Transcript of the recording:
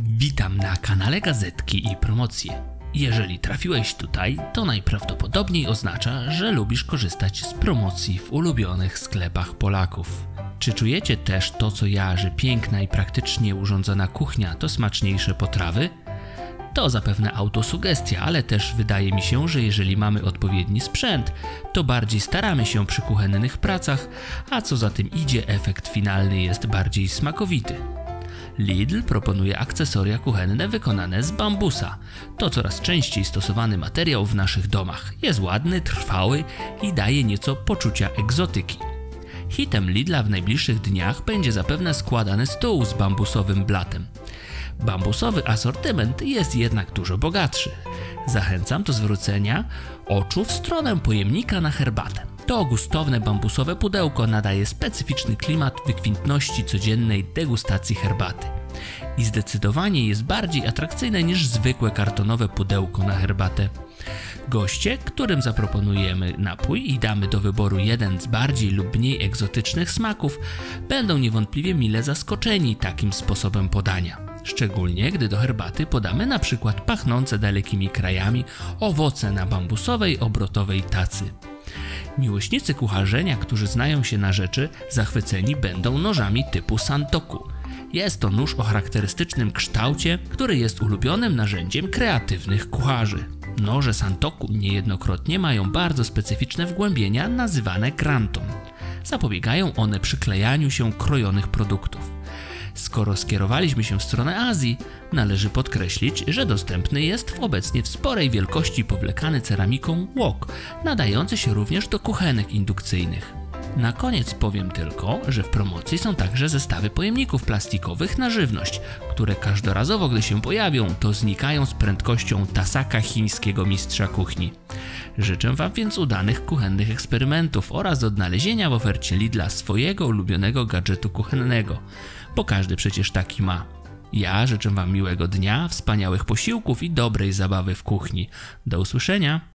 Witam na kanale Gazetki i Promocje. Jeżeli trafiłeś tutaj, to najprawdopodobniej oznacza, że lubisz korzystać z promocji w ulubionych sklepach Polaków. Czy czujecie też to co ja, że piękna i praktycznie urządzona kuchnia to smaczniejsze potrawy? To zapewne autosugestia, ale też wydaje mi się, że jeżeli mamy odpowiedni sprzęt, to bardziej staramy się przy kuchennych pracach, a co za tym idzie, efekt finalny jest bardziej smakowity. Lidl proponuje akcesoria kuchenne wykonane z bambusa. To coraz częściej stosowany materiał w naszych domach. Jest ładny, trwały i daje nieco poczucia egzotyki. Hitem Lidla w najbliższych dniach będzie zapewne składany stół z bambusowym blatem. Bambusowy asortyment jest jednak dużo bogatszy. Zachęcam do zwrócenia oczu w stronę pojemnika na herbatę. To gustowne bambusowe pudełko nadaje specyficzny klimat wykwintności codziennej degustacji herbaty. I zdecydowanie jest bardziej atrakcyjne niż zwykłe kartonowe pudełko na herbatę. Goście, którym zaproponujemy napój i damy do wyboru jeden z bardziej lub mniej egzotycznych smaków, będą niewątpliwie mile zaskoczeni takim sposobem podania. Szczególnie gdy do herbaty podamy na przykład pachnące dalekimi krajami owoce na bambusowej obrotowej tacy. Miłośnicy kucharzenia, którzy znają się na rzeczy, zachwyceni będą nożami typu santoku. Jest to nóż o charakterystycznym kształcie, który jest ulubionym narzędziem kreatywnych kucharzy. Noże santoku niejednokrotnie mają bardzo specyficzne wgłębienia nazywane granton. Zapobiegają one przyklejaniu się krojonych produktów. Skoro skierowaliśmy się w stronę Azji, należy podkreślić, że dostępny jest w obecnie w sporej wielkości powlekany ceramiką łok, nadający się również do kuchenek indukcyjnych. Na koniec powiem tylko, że w promocji są także zestawy pojemników plastikowych na żywność, które każdorazowo, gdy się pojawią, to znikają z prędkością tasaka chińskiego mistrza kuchni. Życzę Wam więc udanych kuchennych eksperymentów oraz odnalezienia w ofercie Lidla swojego ulubionego gadżetu kuchennego, bo każdy przecież taki ma. Ja życzę Wam miłego dnia, wspaniałych posiłków i dobrej zabawy w kuchni. Do usłyszenia!